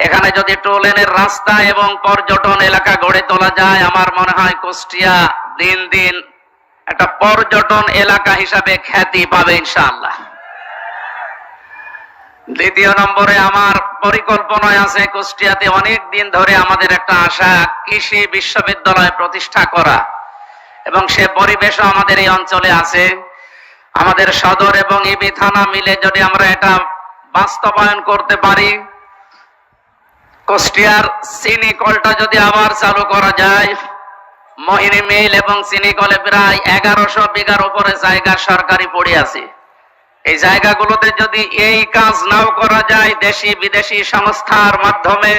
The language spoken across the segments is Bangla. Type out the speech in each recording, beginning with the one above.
এখানে যদি টোলেনের রাস্তা এবং পর্যটন এলাকা গড়ে তোলা যায়, আমার মনে হয় কুষ্টিয়া দিন দিন একটা পর্যটন এলাকা হিসাবে খ্যাতি পাবে ইনশাআল্লাহ। দ্বিতীয় নম্বরে আমার পরিকল্পনায় আছে কুষ্টিয়াতে অনেক দিন ধরে আমাদের একটা আশা, কৃষি বিশ্ববিদ্যালয় প্রতিষ্ঠা করা। এবং সে পরিবেশও আমাদের এই অঞ্চলে আছে। আমাদের সদর এবং ইবি থানা মিলে যদি আমরা এটা বাস্তবায়ন করতে পারি কুষ্টিয়ার চিনি কলটা যদি আবার চালু করা যায়, মহিনী মিল এবং চিনি কলে প্রায় এগারোশো বিঘার উপরে জায়গা সরকারি পড়ে আছে। এই জায়গাগুলোতে যদি এই কাজ নাও করা যায়, দেশি বিদেশি সংস্থার মাধ্যমে,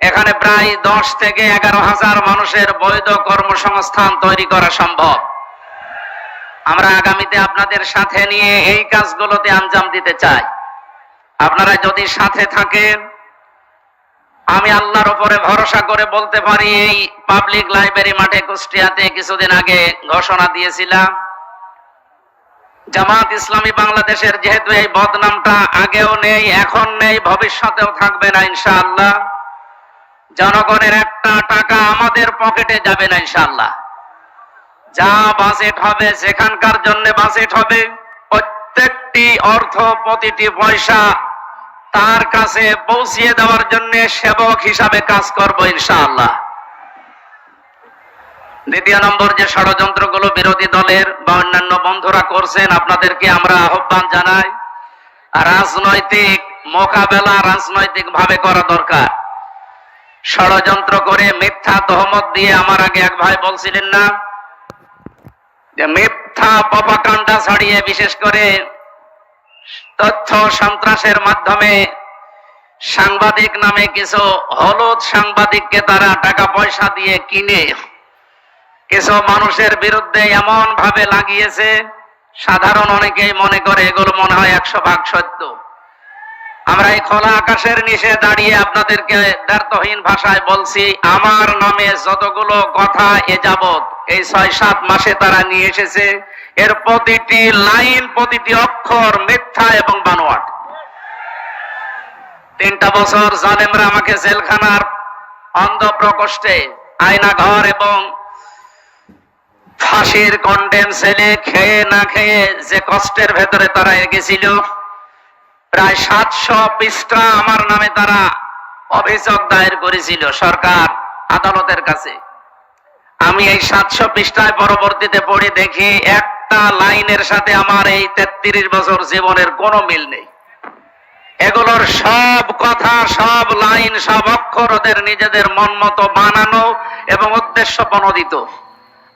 এখানে প্রায় দশ থেকে এগারো হাজার মানুষের বৈধ কর্মসংস্থান তৈরি করা সম্ভব। আমরা আগামীতে আপনাদের সাথে নিয়ে এই কাজগুলোতে আঞ্জাম দিতে চাই। আপনারা যদি সাথে থাকেন আমি আল্লাহর উপরে ভরসা করে বলতে পারি, এই পাবলিক লাইব্রেরি মাঠে কুষ্টিয়াতে কিছুদিন আগে ঘোষণা দিয়েছিলাম, জামাত ইসলামী বাংলাদেশের যেহেতু এই বদনামটা আগেও নেই, এখন নেই, ভবিষ্যতেও থাকবে না ইনশাআল্লাহ। জনগণের একটা টাকা আমাদের পকেটে যাবে না ইনশাআল্লাহ। যা বাজেট হবে সেখানকার জন্য বাজেট হবে, প্রত্যেকটি অর্থ প্রতিটি পয়সা তার কাছে পৌঁছিয়ে দেওয়ার জন্য সেবক হিসাবে কাজ করব ইনশাআল্লাহ। দ্বিতীয় নম্বর যে ষড়যন্ত্রগুলো বিরোধী দলের বা অন্যান্য বন্ধুরা করছেন, আপনাদেরকে আমরা আহ্বান জানাই, রাজনৈতিক মোকাবেলা রাজনৈতিক ভাবে করা দরকার। ষড়যন্ত্র করে মিথ্যা তহমত দিয়ে আমার আগে এক ভাই বলছিলেন না, যে মিথ্যা পপাকাণ্ডা ছাড়িয়ে বিশেষ করে তথ্য সন্ত্রাসের মাধ্যমে সাংবাদিক নামে কিছু হলুদ সাংবাদিককে তারা টাকা পয়সা দিয়ে কিনে কিছু মানুষের বিরুদ্ধে এমন ভাবে লাগিয়েছে, সাধারণ অনেকেই মনে করে এগুলো মনে হয় একশো ভাগ সত্য। আমরা এই খোলা আকাশের নিচে দাঁড়িয়ে আপনাদেরকে ব্যর্থহীন ভাষায় বলছি, আমার নামে যতগুলো কথা এ যাবৎ এই ছয় সাত মাসে তারা নিয়ে এসেছে এর প্রতিটি লাইন, প্রতিটি অক্ষর মিথ্যা এবং বানোয়াট। তিনটা বছর জালেমরা আমাকে জেলখানার অন্ধ প্রকোষ্ঠে আয়না ঘর এবং ফাঁসির কন্ডেম সেলে খেয়ে না খেয়ে যে কষ্টের ভেতরে তারা এগেছিল প্রায় সাতশো পৃষ্ঠা আমার নামে তারা অভিযোগ দায়ের করেছিল সরকার আদালতের কাছে। আমি এই সাতশো পৃষ্ঠায় পরবর্তীতে পড়ে দেখি একটা লাইনের সাথে আমার এই তেত্রিশ বছর জীবনের কোনো মিল নেই। এগুলোর সব কথা, সব লাইন, সব অক্ষর ওদের নিজেদের মন মতো বানানো এবং উদ্দেশ্য প্রণোদিত।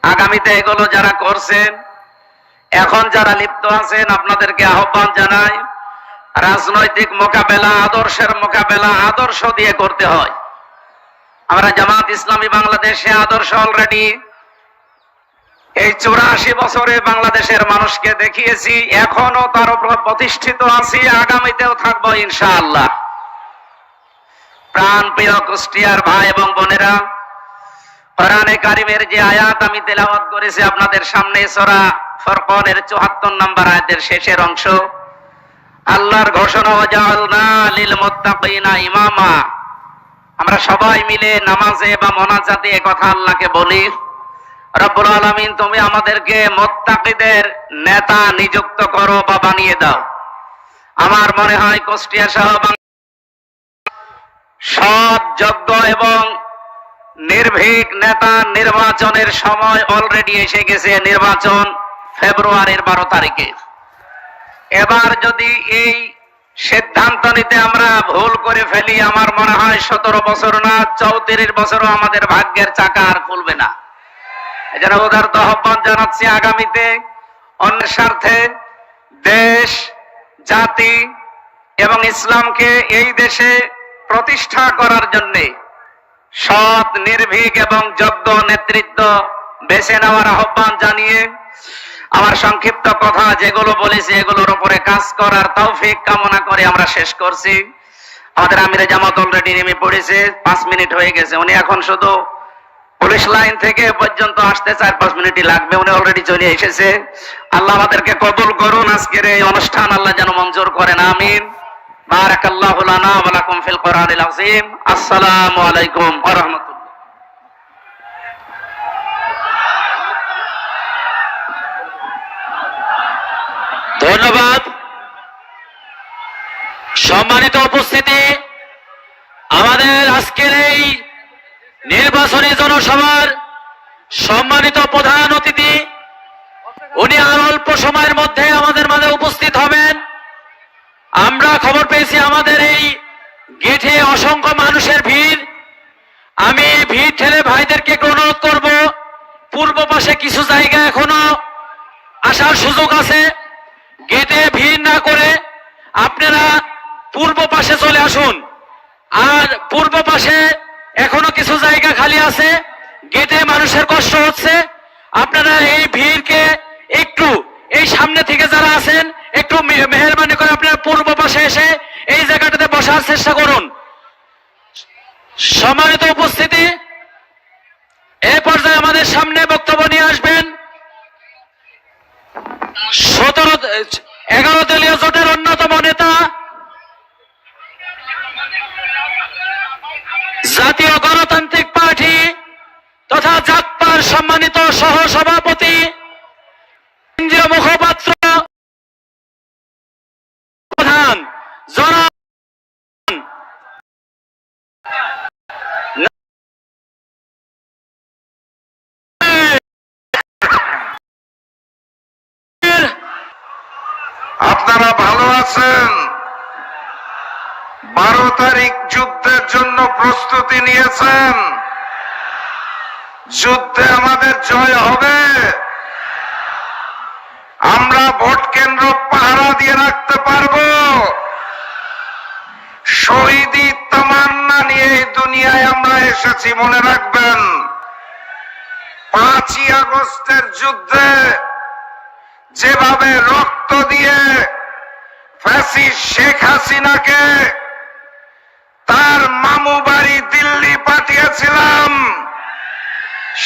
আগামীতে এগুলো যারা করছেন, এখন যারা লিপ্ত আছেন, আপনাদেরকে আহ্বান জানাই, রাজনৈতিক মোকাবেলা, আদর্শের মোকাবেলা, আদর্শ দিয়ে করতে হয়। আমরা জামাত ইসলামী বাংলাদেশে আদর্শ অলরেডি এই চৌরাশি বছরে বাংলাদেশের মানুষকে দেখিয়েছি, এখনও তার উপর প্রতিষ্ঠিত আছি, আগামীতেও থাকব ইনশাআল্লাহ। প্রাণ প্রিয় কুষ্টিয়ার ভাই এবং বোনেরা, কোরআনে কারিমের যে আয়াত আমি তেলাওয়াত করেছি আপনাদের সামনে, সরা ফরকনের চুয়াত্তর নম্বর আয়াতের শেষের অংশ, আল্লাহর ঘোষণা ইমামা। আমরা সবাই মিলে নামাজে বা মোনাজাতে কথা আল্লাহকে বলি। রব্বুল আলামিন, তুমি আমাদেরকে মুত্তাকিদের নেতা নিযুক্ত করো বা বানিয়ে দাও। আমার মনে হয় কুষ্টিয়া সহ বাং- সৎ যোগ্য এবং নির্ভীক নেতা নির্বাচনের সময় অলরেডি এসে গেছে নির্বাচন ফেব্রুয়ারির বারো তারিখে। এবার যদি এই সিদ্ধান্ত নিতে আমরা ভুল করে ফেলি, আমার মনে হয় সতেরো বছর না, চৌত্রিশ বছরও আমাদের ভাগ্যের চাকা আর খুলবে না। এজন্য উদারত আহ্বান জানাচ্ছি আগামীতে অন্যের স্বার্থে দেশ, জাতি এবং ইসলামকে এই দেশে প্রতিষ্ঠা করার জন্যে সৎ, নির্ভীক এবং যোগ্য নেতৃত্ব বেছে নেওয়ার আহ্বান জানিয়ে আমার সংক্ষিপ্ত কথা যেগুলো বলেছি এগুলোর উপরে কাজ করার তৌফিক কামনা করে আমরা শেষ করছি। আমাদের আমিরে জামাত অলরেডি নেমে পড়েছে, পাঁচ মিনিট হয়ে গেছে। উনি এখন শুধু পুলিশ লাইন থেকে পর্যন্ত আসতে চার পাঁচ মিনিটই লাগবে, উনি অলরেডি চলে এসেছে। আল্লাহ আমাদেরকে কবুল করুন, আজকের এই অনুষ্ঠান আল্লাহ যেন মঞ্জুর করেন, আমিন। বারাকাল্লাহু লানা ওয়া লাকুম ফিল কোরআনিল আযীম। আসসালামু আলাইকুম ওয়া রাহমাতুল্লাহ। ধন্যবাদ। সম্মানিত উপস্থিতি, আমাদের আজকের এই নির্বাচনী জনসভার সম্মানিত প্রধান অতিথি, উনি আর অল্প সময়ের মধ্যে আমাদের মাঝে উপস্থিত হবেন। আমরা খবর পেয়েছি আমাদের এই গেটে অসংখ্য মানুষের ভিড়। আমি ভিড় ঠেলে ভাইদেরকে অনুরোধ করব, পূর্ব পাশে কিছু জায়গা এখনও আসার সুযোগ আছে। গেটে ভিড় না করে আপনারা পূর্ব পাশে চলে আসুন। আর পূর্ব পাশে এখনও কিছু জায়গা খালি আছে, গেটে মানুষের কষ্ট হচ্ছে। আপনারা এই ভিড়কে একটু, এই সামনে থেকে যারা আছেন, একটু মেহরবানি করে আপনারা পূর্ব পাশে এসে এই জায়গাটাতে বসার চেষ্টা করুন। সম্মানিত উপস্থিতি, এ পর্যায়ে আমাদের সামনে বক্তব্য নিয়ে আসবেন সতেরো, এগারো দলীয় জোটের অন্যতম নেতা জাকপার সম্মানিত সহ সভাপতি কেন্দ্রীয় মুখপাত্র, প্রধান জন আপনারা ভালো আছেন? বারো তারিখ যুদ্ধের জন্য প্রস্তুতি নিয়েছেন? যুদ্ধে আমাদের জয় হবে। আমরা ভোট কেন্দ্র পাহারা দিয়ে রাখতে পারব। শহীদি তামান্না নিয়ে এই দুনিয়ায় আমরা এসেছি, মনে রাখবেন। পাঁচই আগস্টের যুদ্ধে যেভাবে রক্ত দিয়ে ফ্যাসি শেখ হাসিনাকে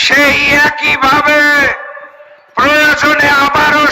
সেই একইভাবে প্রয়োজনে আবারও